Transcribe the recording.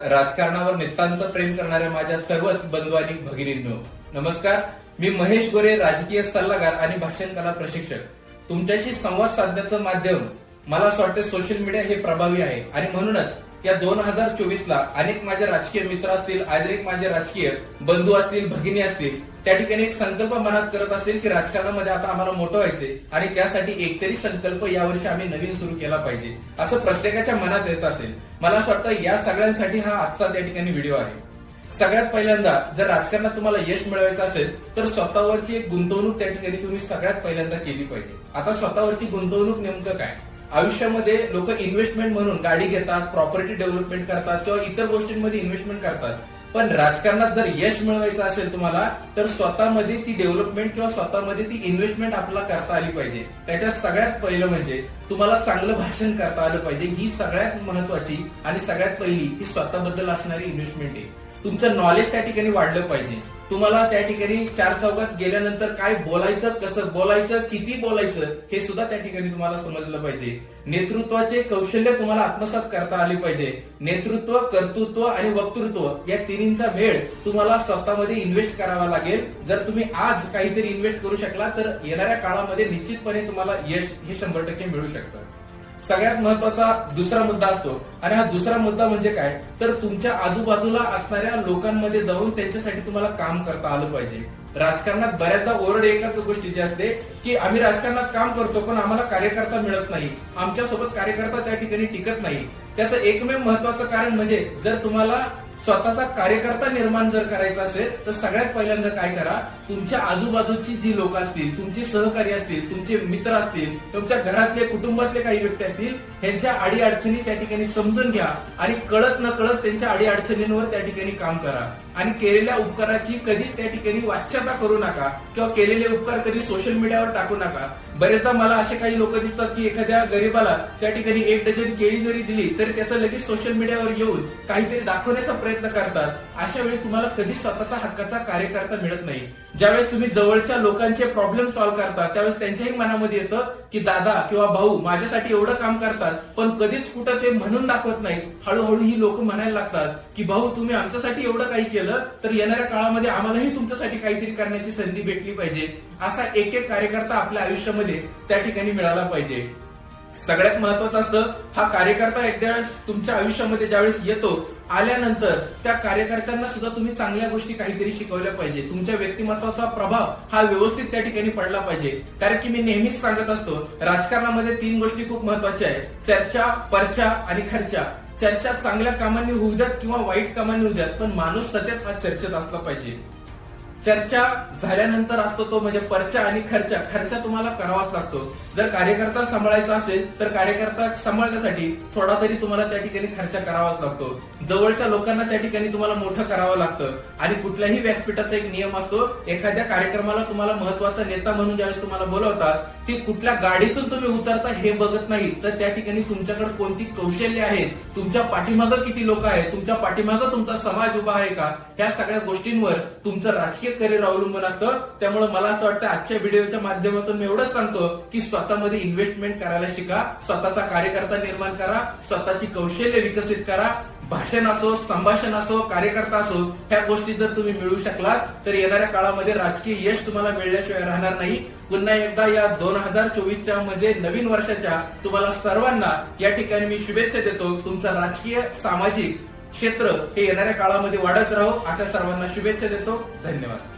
राजकारणावर नितांत प्रेम करणाऱ्या माझ्या सर्वच बंधू आणि भगिनींनो नमस्कार. मी महेश गोरे राजकीय सल्लागार आणि भाषण कला प्रशिक्षक. तुमच्याशी संवाद साधण्याचं माध्यम मला असं वाटतं सोशल मीडिया हे प्रभावी आहे. आणि म्हणूनच या दोन हजार चोवीस ला अनेक माझे राजकीय मित्र असतील अनेक माझे राजकीय बंधू असतील भगिनी असतील त्या ठिकाणी एक संकल्प मनात करत असेल की राजकारणामध्ये आता आम्हाला मोठं व्हायचे आणि त्यासाठी एकतरी संकल्प यावर्षी आम्ही नवीन सुरू केला पाहिजे असं प्रत्येकाच्या मनात येत असेल. मला असं वाटतं या सगळ्यांसाठी हा आजचा त्या ठिकाणी व्हिडिओ आहे. सगळ्यात पहिल्यांदा जर राजकारणात तुम्हाला यश मिळवायचं असेल तर स्वतःवरची एक गुंतवणूक त्या ठिकाणी तुम्ही सगळ्यात पहिल्यांदा केली पाहिजे. आता स्वतःवरची गुंतवणूक नेमकं काय? आयुष्यामध्ये लोक इन्व्हेस्टमेंट म्हणून गाडी घेतात प्रॉपर्टी डेव्हलपमेंट करतात किंवा इतर गोष्टींमध्ये इन्व्हेस्टमेंट करतात. पण राजकारणात जर यश मिळवायचं असेल तुम्हाला तर स्वतःमध्ये ती डेव्हलपमेंट किंवा स्वतःमध्ये ती इन्व्हेस्टमेंट आपल्याला करता आली पाहिजे. त्याच्यात सगळ्यात पहिलं म्हणजे तुम्हाला चांगलं भाषण करता आलं पाहिजे. ही सगळ्यात महत्वाची आणि सगळ्यात पहिली ही स्वतःबद्दल असणारी इन्व्हेस्टमेंट आहे. तुमचं नॉलेज त्या ठिकाणी वाढलं पाहिजे. तुम्हाला त्या ठिकाणी चार चौकात गेल्यानंतर काय बोलायचं कसं बोलायचं किती बोलायचं हे सुद्धा त्या ठिकाणी तुम्हाला समजलं पाहिजे. नेतृत्वाचे कौशल्य तुम्हाला आत्मसात करता आले पाहिजे. नेतृत्व कर्तृत्व आणि वक्तृत्व या तिन्हींचा वेळ तुम्हाला स्वतःमध्ये इन्व्हेस्ट करावा लागेल. जर तुम्ही आज काहीतरी इन्व्हेस्ट करू शकला तर येणाऱ्या काळामध्ये निश्चितपणे तुम्हाला यश हे शंभर टक्के मिळू शकतं. सगळ्यात महत्त्वाचा दुसरा मुद्दा असतो. आणि हा दुसरा मुद्दा म्हणजे काय? तर तुमच्या आजूबाजूला असणाऱ्या लोकांमध्ये जाऊन त्यांच्यासाठी तुम्हाला काम करता आलं पाहिजे. राजकारणात बऱ्याचदा ओरड एकाच गोष्टीची असते की आम्ही राजकारणात काम करतो पण आम्हाला कार्यकर्ता मिळत नाही. आमच्यासोबत कार्यकर्ता त्या ठिकाणी टिकत नाही. त्याचं एकमेव महत्वाचं कारण म्हणजे जर तुम्हाला स्वतःचा कार्यकर्ता निर्माण जर करायचा असेल तर सगळ्यात पहिल्यांदा काय करा तुमच्या आजूबाजूची जी लोक असतील तुमचे सहकारी असतील तुमचे मित्र असतील तुमच्या घरातले कुटुंबातले काही व्यक्ती असतील ह्यांच्या अडीअडचणी त्या ठिकाणी समजून घ्या आणि कळत न कळत त्यांच्या अडीअडचणींवर त्या ठिकाणी काम करा. आणि केलेल्या उपकाराची कधीच त्या ठिकाणी वाच्यता करू नका किंवा केलेले उपकार कधी सोशल मीडियावर टाकू नका. बरेचदा मला असे काही लोक दिसतात की एखाद्या गरीबाला त्या ठिकाणी एक डझन केळी जरी दिली तरी त्याचं लगेच सोशल मीडियावर येऊन काहीतरी दाखवण्याचा प्रयत्न करतात. अशा वेळी तुम्हाला कधी स्वतःचा हक्काचा कार्यकर्ता मिळत नाही. ज्यावेळेस तुम्ही जवळच्या लोकांचे प्रॉब्लेम सॉल्व्ह करता त्यावेळेस त्यांच्याही मनामध्ये येतं की दादा किंवा भाऊ माझ्यासाठी एवढं काम करतात पण कधीच कुठं ते म्हणून दाखवत नाही हळूहळू ही लोक म्हणायला लागतात की भाऊ तुम्ही आमच्यासाठी एवढं काही केलं तर येणाऱ्या काळामध्ये आम्हालाही तुमच्यासाठी काहीतरी करण्याची संधी भेटली पाहिजे. असा एक एक कार्यकर्ता आपल्या आयुष्यामध्ये त्या ठिकाणी मिळाला पाहिजे. सगळ्यात महत्वाचं असतं हा कार्यकर्ता एकदा वेळेस तुमच्या आयुष्यामध्ये ज्यावेळेस येतो आल्यानंतर त्या कार्यकर्त्यांना सुद्धा तुम्ही चांगल्या गोष्टी काहीतरी शिकवल्या पाहिजे. तुमच्या व्यक्तिमत्वाचा प्रभाव हा व्यवस्थित त्या ठिकाणी पडला पाहिजे. कारण की मी नेहमीच सांगत असतो राजकारणामध्ये तीन गोष्टी खूप महत्त्वाच्या आहेत. चर्चा परचा आणि खर्चा. चर्चा चांगल्या कामांनी होऊ द्यात किंवा वाईट कामांनी होऊ द्यात पण माणूस सतत हा चर्चेत असला पाहिजे. चर्चा झाल्यानंतर असतो तो म्हणजे पर्चा आणि खर्चा. खर्चा तुम्हाला करावाच लागतो. जर कार्यकर्ता सांभाळायचा असेल तर कार्यकर्ता सांभाळण्यासाठी थोडा तरी तुम्हाला त्या ठिकाणी खर्च करावाच लागतो. जवळच्या लोकांना त्या ठिकाणी तुम्हाला मोठं करावं लागतं. आणि कुठल्याही व्यासपीठाचा एक नियम असतो एखाद्या कार्यक्रमाला तुम्हाला महत्त्वाचा नेता म्हणून ज्यावेळेस तुम्हाला बोलवतात ती कुठल्या गाडीतून तुम्ही उतरता हे बघत नाही तर त्या ठिकाणी तुमच्याकडे कोणती कौशल्य आहेत? तुमच्या पाठीमागं किती लोक आहेत? तुमच्या पाठीमागं तुमचा समाज उभा आहे का? ह्या सगळ्या गोष्टींवर तुमचं राजकीय करिअर अवलंबून असतं. त्यामुळे मला असं वाटतं आजच्या व्हिडिओच्या माध्यमातून मी एवढंच सांगतो की स्वतःमध्ये इन्व्हेस्टमेंट करायला शिका स्वतःचा कार्यकर्ता निर्माण करा स्वतःची कौशल्य विकसित करा भाषण असो संभाषण असो कार्यकर्ता असो ह्या गोष्टी जर तुम्ही मिळू शकलात तर येणाऱ्या काळामध्ये राजकीय यश तुम्हाला मिळण्याशिवाय राहणार नाही. पुन्हा एकदा या दोन हजार चोवीसच्या म्हणजे नवीन वर्षाच्या तुम्हाला सर्वांना या ठिकाणी मी शुभेच्छा देतो. तुमचा राजकीय सामाजिक क्षेत्र हे येणाऱ्या काळामध्ये वाढत राहो. अशा सर्वांना शुभेच्छा देतो. धन्यवाद.